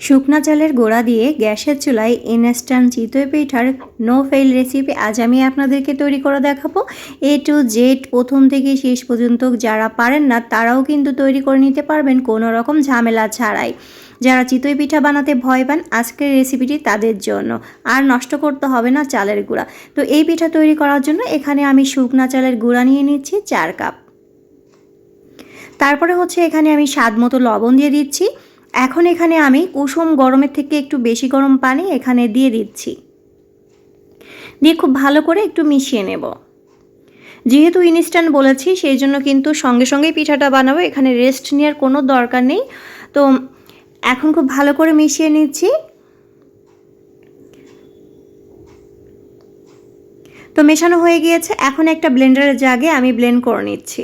শুকনা চালের গোড়া দিয়ে গ্যাসের চুলায় ইনস্ট্যান্ট চিতই পিঠার নো ফেল রেসিপি আজ আমি আপনাদেরকে তৈরি করে দেখাবো। এ টু জেড প্রথম থেকে শেষ পর্যন্ত যারা পারেন না, তারাও কিন্তু তৈরি করে নিতে পারবেন কোনো রকম ঝামেলা ছাড়াই। যারা চিতই পিঠা বানাতে ভয় পান, আজকের রেসিপিটি তাদের জন্য। আর নষ্ট করতে হবে না চালের গুঁড়া। তো এই পিঠা তৈরি করার জন্য এখানে আমি শুকনা চালের গুঁড়া নিয়ে নিচ্ছি চার কাপ। তারপরে হচ্ছে এখানে আমি স্বাদ মতো লবণ দিয়ে দিচ্ছি। এখন এখানে আমি কুসুম গরমের থেকে একটু বেশি গরম পানি এখানে দিয়ে দিচ্ছি। দিয়ে খুব ভালো করে একটু মিশিয়ে নেব। যেহেতু ইনস্ট্যান্ট বলেছি, সেই জন্য কিন্তু সঙ্গে সঙ্গেই পিঠাটা বানাবো। এখানে রেস্ট নেওয়ার কোনো দরকার নেই। তো এখন খুব ভালো করে মিশিয়ে নিচ্ছি। তো মেশানো হয়ে গিয়েছে। এখন একটা ব্লেন্ডারের জাগে আমি ব্লেন্ড করে নিচ্ছি।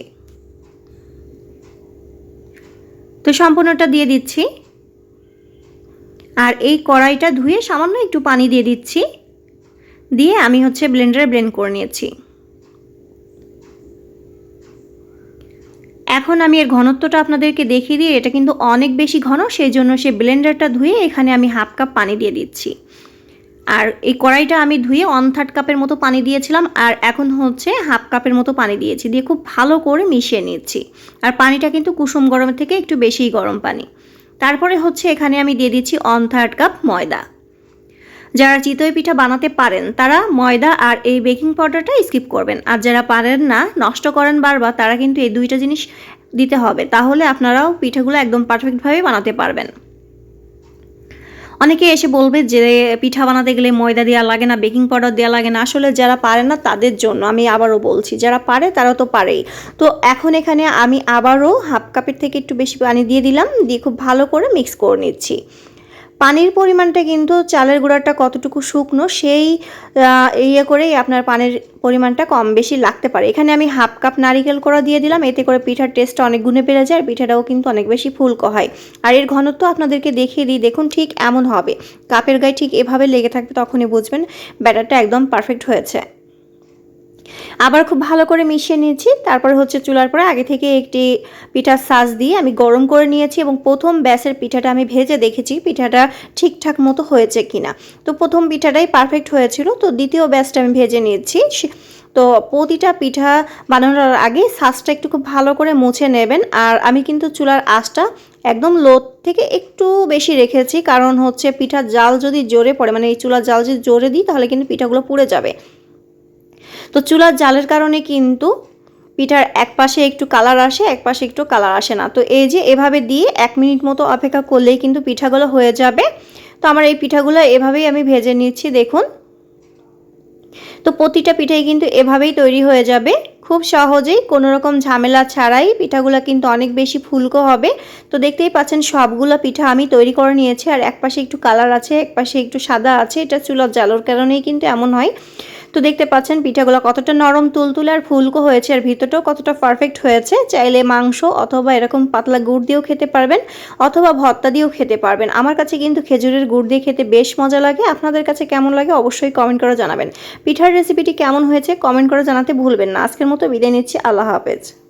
তো সম্পূর্ণটা দিয়ে দিচ্ছি। আর এই কড়াইটা ধুয়ে সামান্য একটু পানি দিয়ে দিচ্ছি। দিয়ে আমি হচ্ছে ব্লেন্ডারে ব্লেন্ড করে নিয়েছি। এখন আমি এর ঘনত্বটা আপনাদেরকে দেখিয়ে দিই, এটা কিন্তু অনেক বেশি ঘন সেই জন্য সে ব্লেন্ডারটা ধুয়ে এখানে আমি হাফ কাপ পানি দিয়ে দিচ্ছি। আর এই কড়াইটা আমি ধুয়ে ওয়ান থার্ড কাপের মতো পানি দিয়েছিলাম, আর এখন হচ্ছে হাফ কাপের মতো পানি দিয়েছি, দিয়ে খুব ভালো করে মিশিয়ে নিচ্ছি। আর পানিটা কিন্তু কুসুম গরমের থেকে একটু বেশিই গরম পানি। তারপরে হচ্ছে এখানে আমি দিয়ে দিচ্ছি ওয়ান থার্ড কাপ ময়দা। যারা চিতই পিঠা বানাতে পারেন, তারা ময়দা আর এই বেকিং পাউডারটা স্কিপ করবেন। আর যারা পারেন না, নষ্ট করেন বারবার, তারা কিন্তু এই দুইটা জিনিস দিতে হবে। তাহলে আপনারাও পিঠাগুলো একদম পারফেক্টভাবে বানাতে পারবেন। অনেকে এসে বলবে যে, পিঠা বানাতে গেলে ময়দা দেওয়া লাগে না বেকিং পাউডার দেওয়া লাগে না। আসলে যারা পারে না, তাদের জন্য আমি আবারও বলছি, যারা পারে তারা তো পারেই। তো এখন এখানে আমি আবারও হাফ কাপের থেকে একটু বেশি পানি দিয়ে দিলাম, দিয়ে খুব ভালো করে মিক্স করে নিচ্ছি। পানির পরিমাণটা কিন্তু চালের গুঁড়াটা কতটুকু শুকনো, সেই ইয়ে করেই আপনার পানির পরিমাণটা কম বেশি লাগতে পারে। এখানে আমি হাফ কাপ নারিকেল করা দিয়ে দিলাম, এতে করে পিঠার টেস্টটা অনেক গুণে বেড়ে যায়, আর পিঠাটাও কিন্তু অনেক বেশি ফুলকো হয়। আর এর ঘনত্ব আপনাদেরকে দেখিয়ে দিই, দেখুন ঠিক এমন হবে। কাপের গায়ে ঠিক এভাবে লেগে থাকবে তখনই বুঝবেন ব্যাটারটা একদম পারফেক্ট হয়েছে। আবার খুব ভালো করে মিশিয়ে নিয়েছি। তারপরে হচ্ছে চুলার পরে আগে থেকে একটি পিঠার সাজ দিয়ে আমি গরম করে নিয়েছি এবং প্রথম ব্যাসের পিঠাটা আমি ভেজে দেখেছি পিঠাটা ঠিকঠাক মতো হয়েছে কিনা। তো প্রথম পিঠাটাই পারফেক্ট হয়েছিল। তো দ্বিতীয় ব্যাসটা আমি ভেজে নিয়েছি। তো প্রতিটা পিঠা বানানোর আগে সাজটা একটু খুব ভালো করে মুছে নেবেন। আর আমি কিন্তু চুলার আঁচটা একদম লো থেকে একটু বেশি রেখেছি। কারণ হচ্ছে পিঠার জাল যদি জোরে পড়ে মানে এই চুলার জাল যদি জোরে দিই, তাহলে কিন্তু পিঠাগুলো পুড়ে যাবে। তো চুলার জালের কারণে কিন্তু পিঠার এক পাশে একটু কালার আসে এক পাশে একটু কালার আসে না। তো এই যে এভাবে দিয়ে এক মিনিট মতো অপেক্ষা করলেই কিন্তু পিঠাগুলো হয়ে যাবে। তো আমার এই পিঠাগুলো এভাবেই আমি ভেজে নিচ্ছি, দেখুন। তো প্রতিটা পিঠাই কিন্তু এভাবেই তৈরি হয়ে যাবে। খুব সহজেই কোনো রকম ঝামেলা ছাড়াই পিঠাগুলো কিন্তু অনেক বেশি ফুলকো হবে। তো দেখতেই পাচ্ছেন সবগুলো পিঠা আমি তৈরি করে নিয়েছি, আর এক পাশে একটু কালার আছে এক পাশে একটু সাদা আছে। এটা চুলার জালোর কারণেই কিন্তু এমন হয়। তো দেখতে পাচ্ছেন, পিঠাগুলো কতটা নরম, তুলতুলে আর ফুলকো হয়েছে। আর ভিতরটাও কতটা পারফেক্ট হয়েছে। চাইলে মাংস অথবা এরকম পাতলা গুড় দিয়েও খেতে পারবেন, অথবা ভত্তা দিয়েও খেতে পারবেন। আমার কাছে কিন্তু খেজুরের গুড় দিয়ে খেতে বেশ মজা লাগে। আপনাদের কাছে কেমন লাগে অবশ্যই কমেন্ট করে জানাবেন। পিঠার রেসিপিটি কেমন হয়েছে কমেন্ট করে জানাতে ভুলবেন না। আজকের মতো বিদায় নিচ্ছি। আল্লাহ হাফেজ।